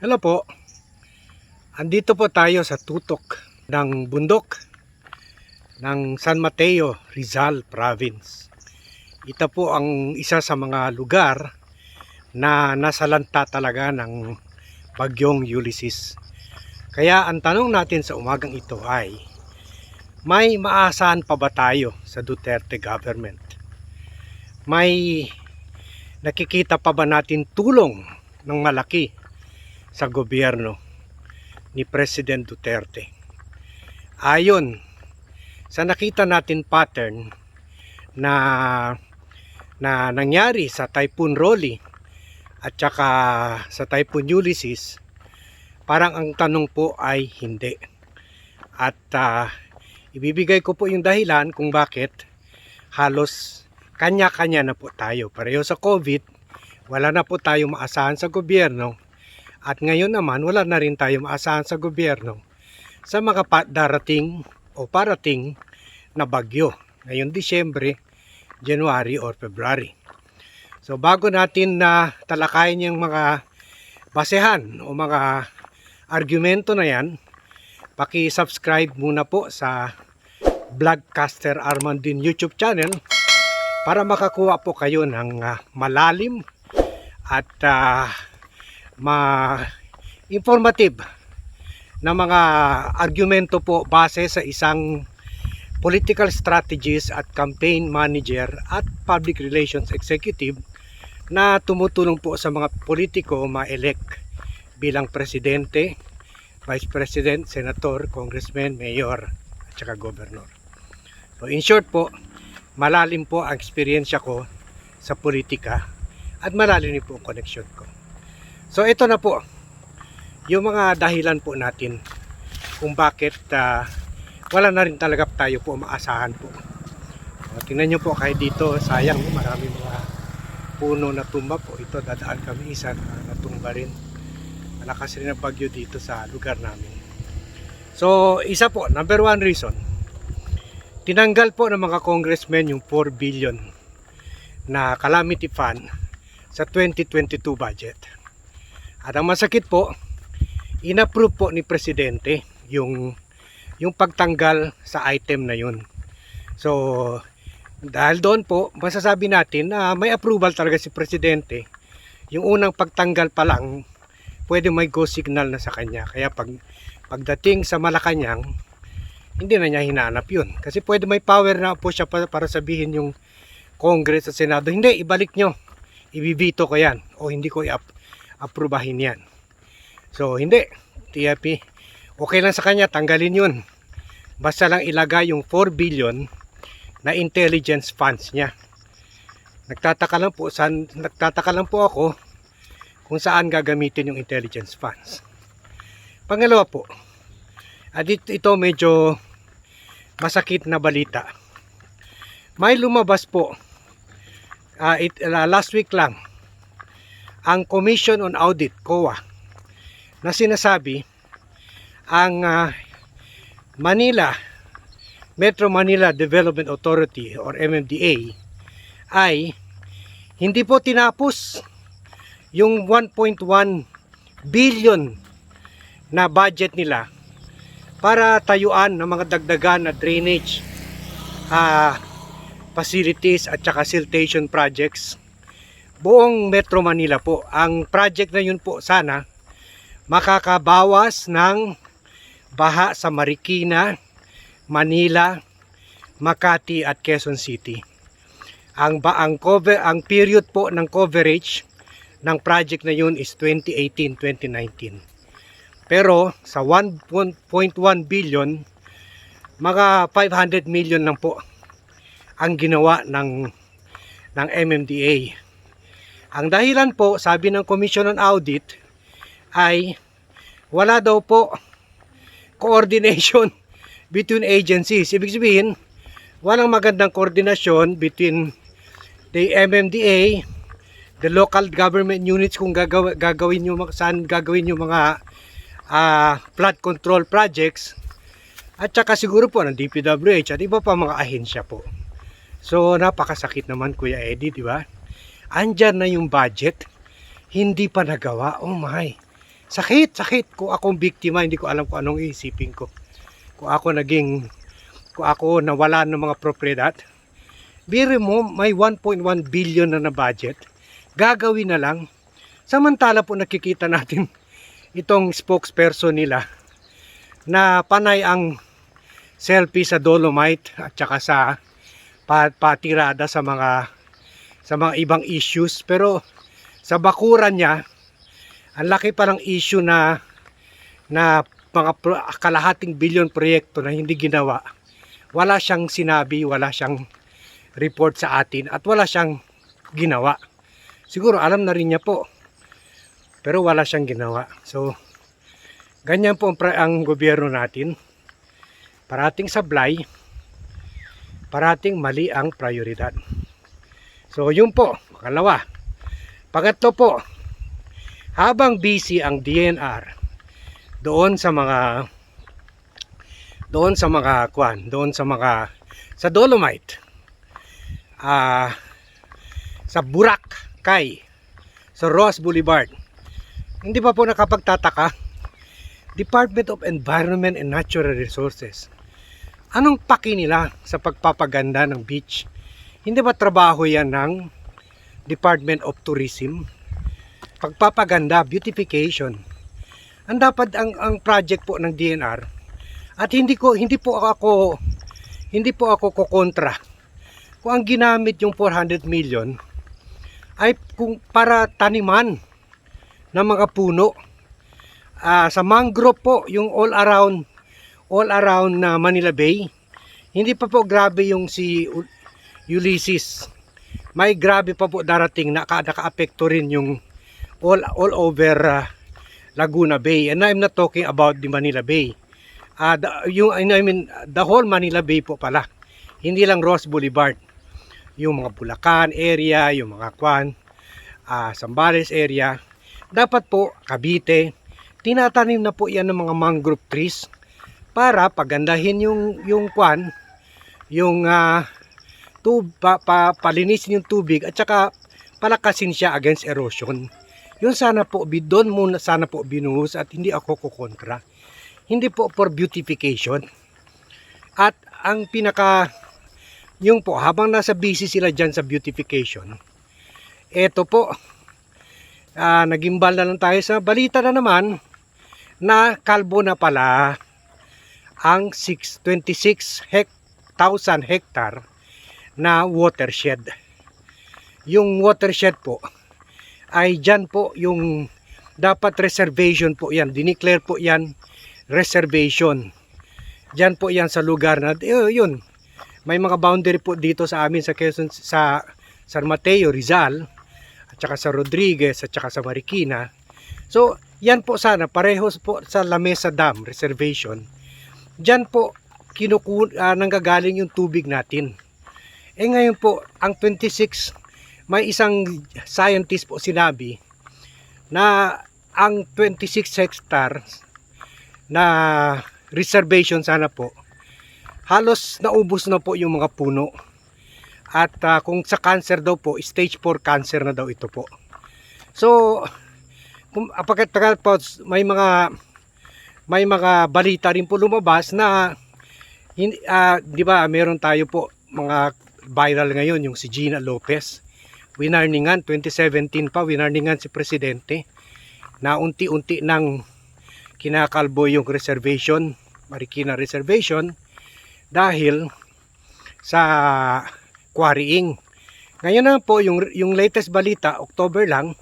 Hello po. Andito po tayo sa tutok ng bundok ng San Mateo, Rizal Province. Ito po ang isa sa mga lugar na nasalanta talaga ng bagyong Ulysses. Kaya ang tanong natin sa umagang ito ay, may maasahan pa ba tayo sa Duterte government? May nakikita pa ba natin tulong ng malaki sa gobyerno ni President Duterte. Ayon sa nakita natin pattern na na nangyari sa Typhoon Rolly at saka sa Typhoon Ulysses, parang ang tanong po ay hindi. At ah, ibibigay ko po yung dahilan kung bakit halos kanya-kanya na po tayo. Pareho sa COVID, wala na po tayo maasahan sa gobyerno at ngayon naman wala na rin tayo maasahan sa gobyerno sa mga darating o parating na bagyo ngayong Disyembre, January or February. So bago natin na talakayin yung mga basehan o mga argumento na yan, paki-subscribe muna po sa Vlogcaster Armandin YouTube channel para makakuha po kayo ng ah, malalim at ah, ma-informative na mga argumento po base sa isang political strategist at campaign manager at public relations executive na tumutulong po sa mga politiko ma-elect bilang presidente, vice president, senator, congressman, mayor at saka governor. So in short po, malalim po ang experience ko sa politika at malalim po ang connection ko. So ito na po yung mga dahilan po natin kung bakit ah, wala na rin talaga tayo po maasahan po. O, tingnan nyo po kahit dito sayang marami mga puno na tumba po. Ito dadaan kami isa na natumba rin. Malakas rin ang bagyo dito sa lugar namin. So isa po, number one reason. Tinanggal po ng mga congressmen yung 4 billion na calamity fund sa 2022 budget. At ang masakit po, inapprove po ni Presidente yung yung pagtanggal sa item na yun. So, dahil doon po, masasabi natin na may approval talaga si Presidente. Yung unang pagtanggal pa lang, pwede may go signal na sa kanya. Kaya pag pagdating sa Malacanang, hindi na niya hinanap yun. Kasi pwede may power na po siya para, sabihin yung Congress at Senado, hindi, ibalik nyo. Ibibito ko yan. O hindi ko i-approbahin yan. So, hindi. TFP, okay lang sa kanya, tanggalin yun. Basta lang ilagay yung 4 billion na intelligence funds niya. Nagtataka lang po, saan, nagtataka lang po ako kung saan gagamitin yung intelligence funds. Pangalawa po, at ito, medyo masakit na balita. May lumabas po ah, it, ah, last week lang ang Commission on Audit, COA, na sinasabi ang ah, Manila Metro Manila Development Authority or MMDA ay hindi po tinapos yung 1.1 billion na budget nila para tayuan ng mga dagdagan na drainage ah, facilities at saka siltation projects buong Metro Manila po. Ang project na yun po sana makakabawas ng baha sa Marikina, Manila, Makati at Quezon City. Ang ba ang cover ang period po ng coverage ng project na yun is 2018-2019. Pero sa 1.1 billion mga 500 million lang po ang ginawa ng ng MMDA. Ang dahilan po, sabi ng Commission on Audit ay wala daw po coordination between agencies. Ibig sabihin, walang magandang koordinasyon between the MMDA, the local government units kung gagaw gagawin yung saan gagawin yung mga ah, flood control projects at saka siguro po ng DPWH at iba pa mga ahensya po. So napakasakit naman Kuya Eddie, di ba? Andyan na yung budget, hindi pa nagawa. Oh my. sakit, sakit. Kung akong biktima, hindi ko alam kung anong iisipin ko. Kung ako naging, kung ako nawala ng mga propriedad. Biro mo, may 1.1 billion na na budget. Gagawin na lang. Samantala po nakikita natin itong spokesperson nila na panay ang selfie sa Dolomite at saka sa pa- patirada sa mga sa mga ibang issues. Pero sa bakuran niya ang laki pa ng issue na na mga kalahating bilyon proyekto na hindi ginawa. Wala siyang sinabi wala siyang report sa atin at wala siyang ginawa. Siguro alam na rin niya po pero wala siyang ginawa. So ganyan po ang, ang gobyerno natin. Parating sablay parating mali ang prioridad so yun po kalawa pangatlo po habang busy ang DNR doon sa mga doon sa mga kwan doon sa mga sa Dolomite ah sa Boracay sa Ross Boulevard hindi pa po nakapagtataka Department of Environment and Natural Resources anong paki nila sa pagpapaganda ng beach hindi ba trabaho yan ng Department of Tourism pagpapaganda, beautification. Ang dapat ang ang project po ng DNR at hindi ko hindi po ako hindi po ako kokontra. Kung ang ginamit yung 400 million ay kung para taniman ng mga puno. Ah, sa mangrove po yung all around all around na Manila Bay. Hindi pa po grabe yung si Ulysses. May grabe pa po darating na ka- naka-apekto rin yung all all over uh, Laguna Bay. And I'm not talking about the Manila Bay. Uh, the, yung I mean the whole Manila Bay po pala. Hindi lang Ross Boulevard. Yung mga Bulacan area yung mga Kwan uh, Sambales area. Dapat po Cavite. Tinatanim na po yan ng mga mangrove trees para pagandahin yung yung Kwan yung uh, tub, pa, pa, palinisin yung tubig at saka palakasin siya against erosion yun sana po, doon muna sana po binuhos at hindi ako kukontra. Hindi po for beautification. At ang pinaka, yung po, habang nasa busy sila dyan sa beautification, eto po, ah, nagimbal na lang tayo sa balita na naman na kalbo na pala ang 6, 26 hek, hectare na watershed. Yung watershed po, ay dyan po yung dapat reservation po yan. Dineclare po yan reservation. Dyan po yan sa lugar na eh, yun. May mga boundary po dito sa amin sa Quezon sa San Mateo, Rizal at saka sa Rodriguez at saka sa Marikina. So, yan po sana parehos po sa Lamesa Dam reservation. Dyan po kinuku ah, nanggagaling yung tubig natin. Eh ngayon po, ang 26 may isang scientist po sinabi na ang 26 hectares na reservation sana po halos naubos na po yung mga puno. At ah, kung sa cancer daw po stage 4 cancer na daw ito po. So kung apagkatagal po may mga may mga balita rin po lumabas na ah, di ba meron tayo po mga viral ngayon yung si Gina Lopez. Winarningan 2017 pa winarningan si presidente na unti-unti nang kinakalbo yung reservation Marikina reservation dahil sa quarrying. Ngayon na po yung, yung latest balita October lang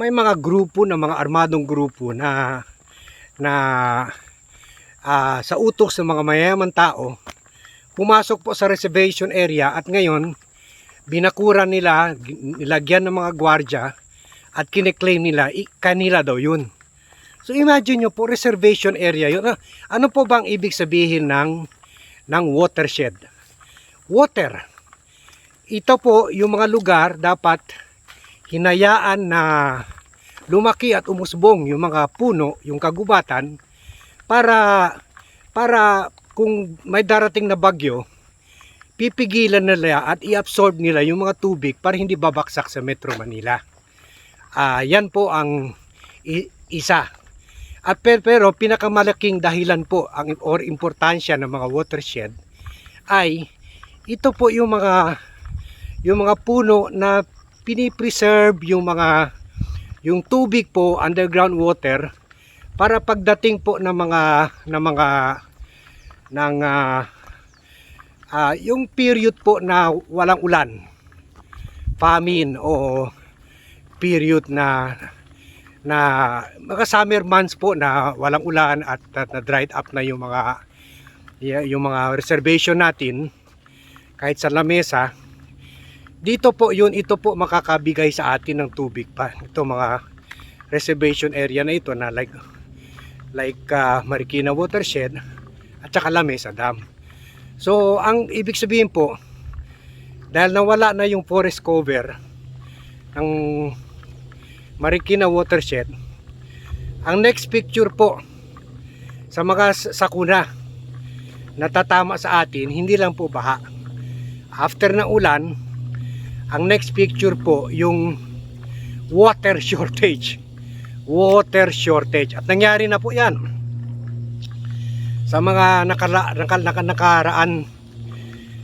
may mga grupo na mga armadong grupo na na ah, sa utos ng mga mayaman tao pumasok po sa reservation area at ngayon binakuran nila, nilagyan ng mga gwardya at kineklaim nila, kanila daw yun. So imagine nyo po, reservation area yun. Ah, Ano po bang ibig sabihin ng, ng watershed? Water. Ito po, yung mga lugar dapat hinayaan na lumaki at umusbong yung mga puno, yung kagubatan, para, para kung may darating na bagyo, pipigilan nila at i-absorb nila yung mga tubig para hindi babaksak sa Metro Manila. Ah, yan po ang isa. At pero, pero pinakamalaking dahilan po ang or importansya ng mga watershed ay ito po yung mga yung mga puno na pinipreserve yung mga yung tubig po underground water para pagdating po ng mga ng mga ng ah, ah, yung period po na walang ulan. Famine o period na na mga summer months po na walang ulan at, at na dried up na yung mga yung mga reservation natin kahit sa lamesa dito po yun ito po makakabigay sa atin ng tubig pa. Ito mga reservation area na ito na like like ah, Marikina watershed at saka Lamesa Dam. So ang ibig sabihin po dahil nawala na yung forest cover ng Marikina watershed ang next picture po sa mga sakuna natatama sa atin hindi lang po baha. After na ulan ang next picture po yung water shortage. Water shortage. At nangyari na po yan sa mga nakala, nakal, naka, nakaraan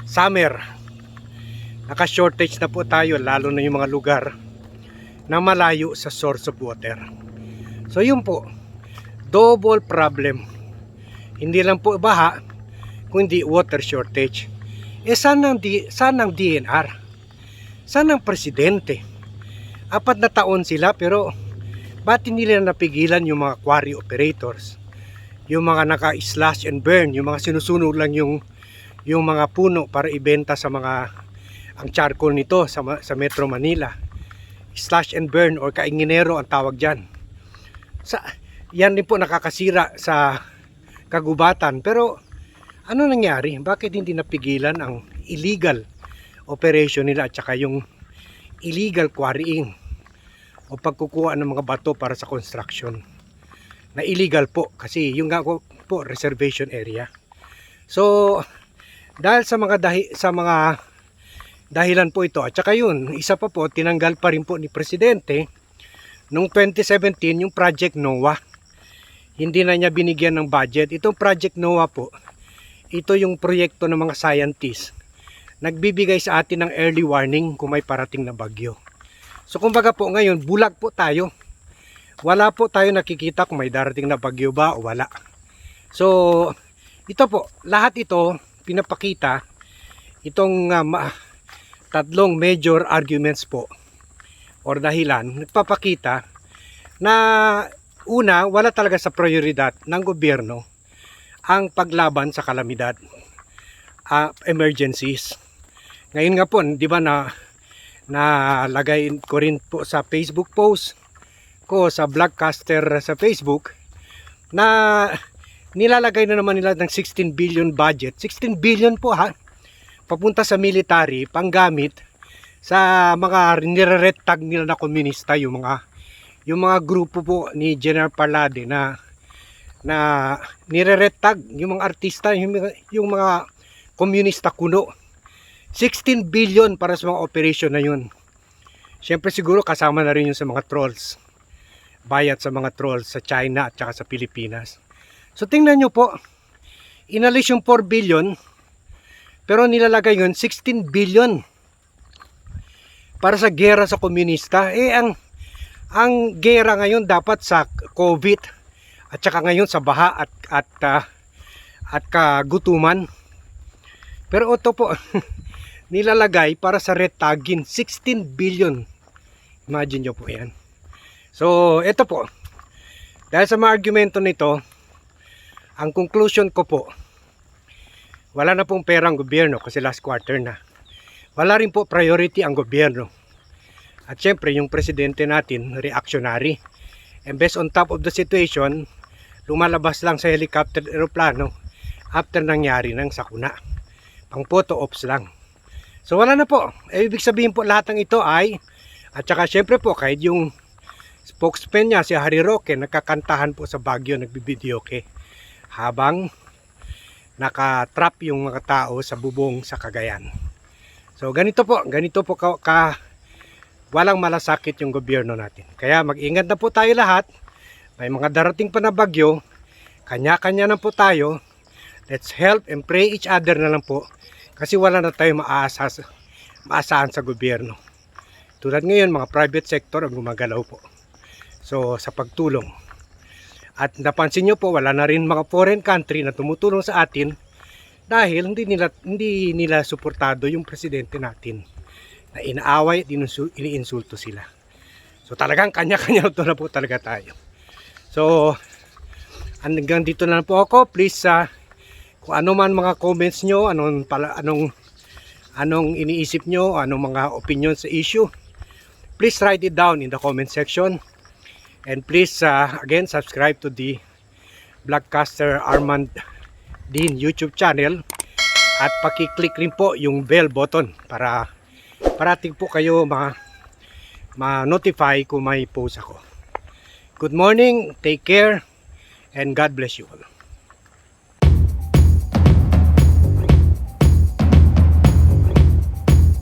summer naka shortage na po tayo lalo na yung mga lugar na malayo sa source of water. So yun po double problem. Hindi lang po baha kundi water shortage. Eh saan ang, di, saan ang DNR saan ang presidente. Apat na taon sila pero ba't hindi nila napigilan yung mga quarry operators yung mga naka-slash and burn yung mga sinusunog lang yung yung mga puno para ibenta sa mga ang charcoal nito sa, sa Metro Manila. Slash and burn or kainginero ang tawag dyan. Sa, yan din po nakakasira sa kagubatan. Pero ano nangyari? Bakit hindi napigilan ang illegal operation nila at saka yung illegal quarrying o pagkukuha ng mga bato para sa construction na illegal po kasi yung nga po reservation area. So dahil sa mga dahi, sa mga dahilan po ito at saka yun isa pa po tinanggal pa rin po ni presidente noong 2017 yung project NOAA hindi na niya binigyan ng budget. Itong project NOAA po ito yung proyekto ng mga scientists. Nagbibigay sa atin ng early warning kung may parating na bagyo. So kumbaga po ngayon bulag po tayo wala po tayo nakikita kung may darating na bagyo ba o wala. So, ito po, lahat ito pinapakita itong ma- tatlong major arguments po or dahilan nagpapakita na una, wala talaga sa prioridad ng gobyerno ang paglaban sa kalamidad, ah, emergencies. Ngayon nga po, di ba na nalagay ko rin po sa Facebook post ko sa Vlogcaster sa Facebook na nilalagay na naman nila ng 16 billion budget. 16 billion po ha. Papunta sa military, panggamit sa mga nire-red nila na komunista yung mga yung mga grupo po ni General Palade na na nire-red yung mga artista yung, mga- yung mga komunista kuno 16 billion para sa mga operation na yun Siyempre siguro kasama na rin yun sa mga trolls bayad sa mga trolls sa China at saka sa Pilipinas. So tingnan nyo po, inalis yung 4 billion, pero nilalagay yun 16 billion para sa gera sa komunista. Eh ang ang gera ngayon dapat sa COVID at saka ngayon sa baha at at ah, at kagutuman. Pero ito po nilalagay para sa red tagging 16 billion. Imagine nyo po yan. So, ito po. Dahil sa mga argumento nito, ang conclusion ko po, wala na pong perang gobyerno kasi last quarter na. Wala rin po priority ang gobyerno. At syempre, yung presidente natin, reactionary. And based on top of the situation, lumalabas lang sa helicopter aeroplano after nangyari ng sakuna. Pang photo ops lang. So wala na po. Eh, ibig sabihin po lahat ng ito ay at saka syempre po kahit yung spokesman niya si Harry Roque nagkakantahan po sa Baguio nagbibideo ke habang nakatrap yung mga tao sa bubong sa Cagayan. So ganito po, ganito po ka, ka walang malasakit yung gobyerno natin. Kaya mag-ingat na po tayo lahat May mga darating pa na bagyo. Kanya-kanya na po tayo. Let's help and pray each other na lang po. Kasi wala na tayo maasa, maasahan sa gobyerno. Tulad ngayon, mga private sector ang gumagalaw po. So, sa pagtulong. At napansin nyo po, wala na rin mga foreign country na tumutulong sa atin dahil hindi nila hindi nila suportado yung presidente natin na inaaway at iniinsulto sila. So talagang kanya-kanya to na po talaga tayo. So hanggang dito na po ako. Please ah, kung ano man mga comments nyo, anong pala anong anong iniisip nyo, anong mga opinion sa issue, please write it down in the comment section. And please uh, again subscribe to the Blackcaster Armand Dean YouTube channel at paki-click rin po yung bell button para parating po kayo ma ma-notify kung may post ako. Good morning, take care, and God bless you all.